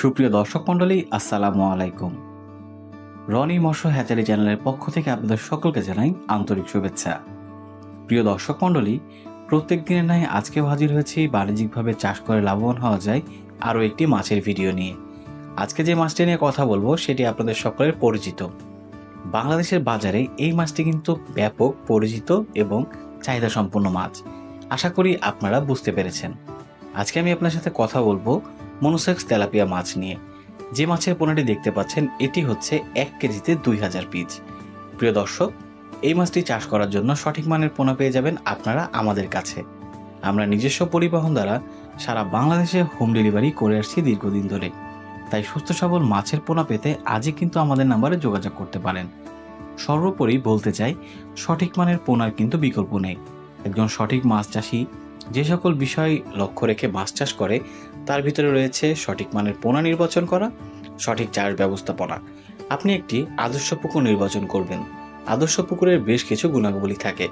সুপ্রিয় দর্শক মণ্ডলী, আসসালামু আলাইকুম। রনি মৎস্য হ্যাচারি চ্যানেলের পক্ষ থেকে আপনাদের সকলকে জানাই আন্তরিক শুভেচ্ছা। প্রিয় দর্শক মণ্ডলী, প্রত্যেক দিনের ন্যায় আজকেও হাজির হয়েছি বাণিজ্যিকভাবে চাষ করে লাভবান হওয়া যায় আরও একটি মাছের ভিডিও নিয়ে। আজকে যে মাছটি নিয়ে কথা বলব, সেটি আপনাদের সকলের পরিচিত। বাংলাদেশের বাজারে এই মাছটি কিন্তু ব্যাপক পরিচিত এবং চাহিদা সম্পন্ন মাছ। আশা করি আপনারা বুঝতে পেরেছেন। আজকে আমি আপনার সাথে কথা বলব মনোসেক্স তেলাপিয়া মাছ নিয়ে। যে মাছের পোনাটি দেখতে পাচ্ছেন, এটি হচ্ছে এক কেজিতে দুই হাজার পিস। প্রিয় দর্শক, এই মাছটি চাষ করার জন্য সঠিক মানের পোনা পেয়ে যাবেন আপনারা আমাদের কাছে। আমরা নিজস্ব পরিবহন দ্বারা সারা বাংলাদেশে হোম ডেলিভারি করে আসছি দীর্ঘদিন ধরে। তাই সুস্থ সবল মাছের পোনা পেতে আজই কিন্তু আমাদের নাম্বারে যোগাযোগ করতে পারেন। সর্বোপরি বলতে চাই, সঠিক মানের পোনার কিন্তু বিকল্প নেই। একজন সঠিক মাছ চাষি যে সকল বিষয় লক্ষ্য রেখে মাছ চাষ করে, তার ভিতরে রয়েছে সঠিক মানের পোনা নির্বাচন করা, সঠিক চাষ ব্যবস্থাপনা। আপনি একটি আদর্শ পুকুর নির্বাচন করবেন। আদর্শ পুকুরের বেশ কিছু গুণাবলী থাকে।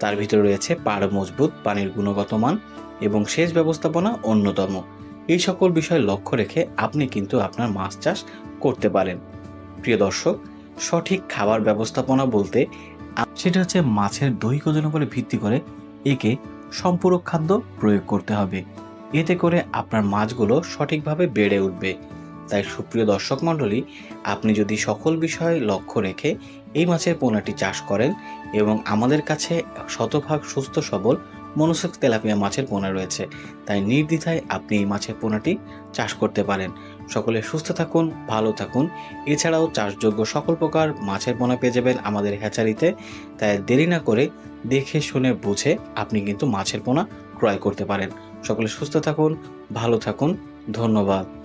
তার ভিতরে রয়েছে পাড় মজবুত, পানির গুণগত মান এবং সেচ ব্যবস্থাপনা অন্যতম। এই সকল বিষয় লক্ষ্য রেখে আপনি কিন্তু আপনার মাছ চাষ করতে পারেন। প্রিয় দর্শক, সঠিক খাবার ব্যবস্থাপনা বলতে সেটা হচ্ছে মাছের দৈহিক ওজনের উপরে ভিত্তি করে একে সম্পূরক খাদ্য প্রয়োগ করতে হবে। এতে করে আপনার মাছগুলো সঠিকভাবে বেড়ে উঠবে। তাই সুপ্রিয় দর্শক মণ্ডলী, আপনি যদি সকল বিষয় লক্ষ্য রেখে এই মাছের পোনাটি চাষ করেন এবং আমাদের কাছে শতভাগ সুস্থ সবল মনোসেক্স তেলাপিয়া মাছের পোনা রয়েছে, তাই নির্দ্বিধায় আপনি এই মাছের পোনাটি চাষ করতে পারেন। সকলে সুস্থ থাকুন, ভালো থাকুন। এছাড়াও চাষযোগ্য সকল প্রকার মাছের পোনা পেয়ে যাবেন আমাদের হ্যাচারিতে। তাই দেরি না করে দেখে, শুনে, বুঝে আপনি কিন্তু মাছের পোনা ক্রয় করতে পারেন। সকলে সুস্থ থাকুন, ভালো থাকুন। ধন্যবাদ।